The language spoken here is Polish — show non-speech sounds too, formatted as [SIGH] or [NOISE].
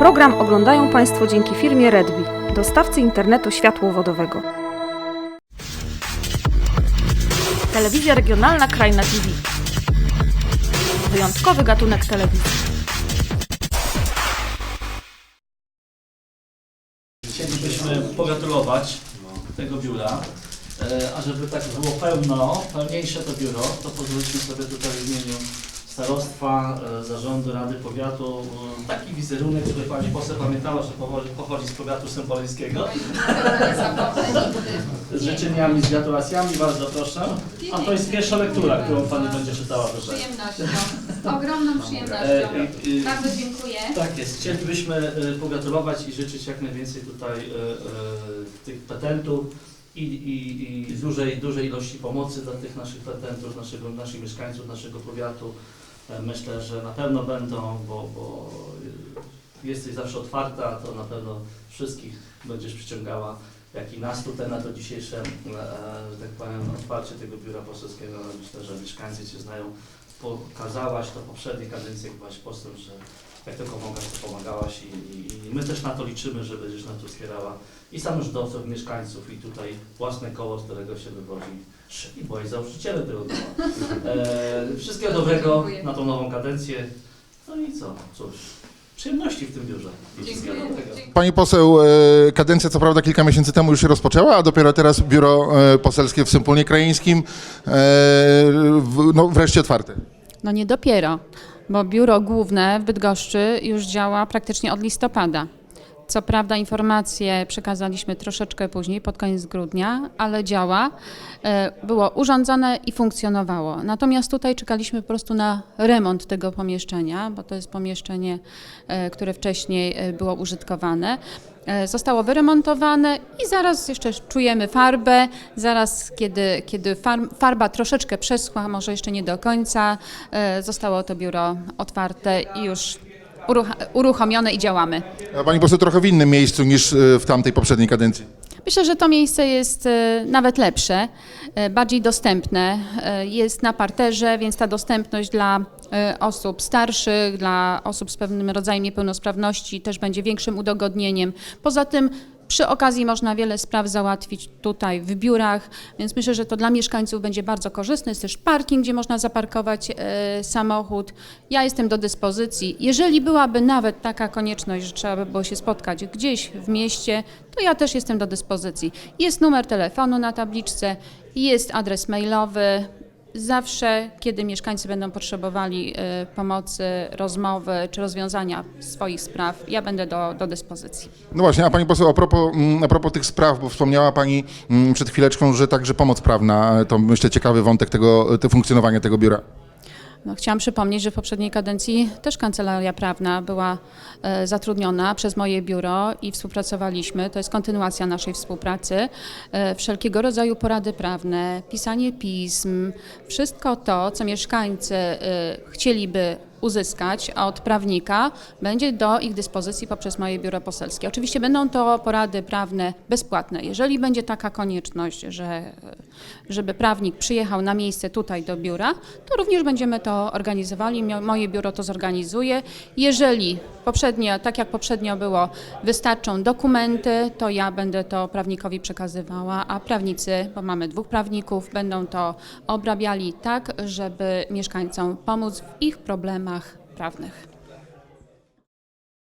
Program oglądają Państwo dzięki firmie Redbi, dostawcy internetu światłowodowego. Telewizja regionalna Krajna TV. Wyjątkowy gatunek telewizji. Chcielibyśmy pogratulować tego biura, E, a żeby tak było pełno, pełniejsze to biuro, to pozwólcie sobie tutaj w imieniu starostwa, e, zarządu Rady Powiatu e, taki wizerunek, żeby Pani poseł pamiętała, że pochodzi, pochodzi z powiatu sępoleńskiego. [LAUGHS] Z życzeniami, z gratulacjami, bardzo proszę. A to jest pierwsza lektura, którą Pani będzie czytała Z wyżej. przyjemnością, z ogromną E, przyjemnością. e, Bardzo dziękuję. Tak jest. Chcielibyśmy pogratulować i życzyć jak najwięcej tutaj tych petentów i, i, i dużej, dużej ilości pomocy dla tych naszych petentów, naszego, naszych mieszkańców, naszego powiatu. E, Myślę, że na pewno będą, bo, bo jesteś zawsze otwarta, to na pewno wszystkich będziesz przyciągała, jak i nas tutaj na to dzisiejsze, e, że tak powiem, otwarcie tego biura poselskiego. Myślę, że mieszkańcy Cię znają. Pokazałaś to w poprzedniej kadencji, jak byłaś posłem, że jak tylko mogłaś, to pomagałaś i, i, i my też na to liczymy, że będziesz to wspierała i samorządowców, mieszkańców i tutaj własne koło, z którego się wywodzi i byłaś założycielem tego koła. [LAUGHS] E, wszystkiego dobrego Dziękuję. na tą nową kadencję. No i co, cóż, przyjemności w tym biurze. Dziękuję. Pani poseł, e, kadencja co prawda kilka miesięcy temu już się rozpoczęła, a dopiero teraz biuro e, poselskie w Sępólnie Krajeńskim e, no, wreszcie otwarte. No nie dopiero, bo biuro główne w Bydgoszczy już działa praktycznie od listopada. Co prawda informacje przekazaliśmy troszeczkę później, pod koniec grudnia, ale działa. E, Było urządzone i funkcjonowało. Natomiast tutaj czekaliśmy po prostu na remont tego pomieszczenia, bo to jest pomieszczenie, e, które wcześniej e, było użytkowane. Zostało wyremontowane i zaraz jeszcze czujemy farbę. Zaraz, kiedy, kiedy far- farba troszeczkę przeschła, może jeszcze nie do końca, zostało to biuro otwarte i już uruchomione i działamy. A Pani poseł trochę w innym miejscu niż e, w tamtej poprzedniej kadencji. Myślę, że to miejsce jest e, nawet lepsze, e, bardziej dostępne. Jest na parterze, więc ta dostępność dla osób starszych, dla osób z pewnym rodzajem niepełnosprawności też będzie większym udogodnieniem. Poza tym przy okazji można wiele spraw załatwić tutaj w biurach, więc myślę, że to dla mieszkańców będzie bardzo korzystne. Jest też parking, gdzie można zaparkować e, samochód. Ja jestem do dyspozycji. Jeżeli byłaby nawet taka konieczność, że trzeba by było się spotkać gdzieś w mieście, to ja też jestem do dyspozycji. Jest numer telefonu na tabliczce, jest adres mailowy. Zawsze, kiedy mieszkańcy będą potrzebowali e, pomocy, rozmowy czy rozwiązania swoich spraw, ja będę do, do dyspozycji. No właśnie, a Pani poseł, a propos, mm, a propos tych spraw, bo wspomniała Pani mm, przed chwileczką, że także pomoc prawna, e, to myślę ciekawy wątek tego, te funkcjonowania tego biura. No, chciałam przypomnieć, że w poprzedniej kadencji też kancelaria prawna była e, zatrudniona przez moje biuro i współpracowaliśmy. To jest kontynuacja naszej współpracy. E, wszelkiego rodzaju porady prawne, pisanie pism, wszystko to, co mieszkańcy e, chcieliby uzyskać od prawnika, będzie do ich dyspozycji poprzez moje biuro poselskie. Oczywiście będą to porady prawne bezpłatne. Jeżeli będzie taka konieczność, że, żeby prawnik przyjechał na miejsce tutaj do biura, to również będziemy to organizowali. Moje biuro to zorganizuje. Jeżeli poprzednio, tak jak poprzednio było, wystarczą dokumenty, to ja będę to prawnikowi przekazywała, a prawnicy, bo mamy dwóch prawników, będą to obrabiali tak, żeby mieszkańcom pomóc w ich problemach prawnych.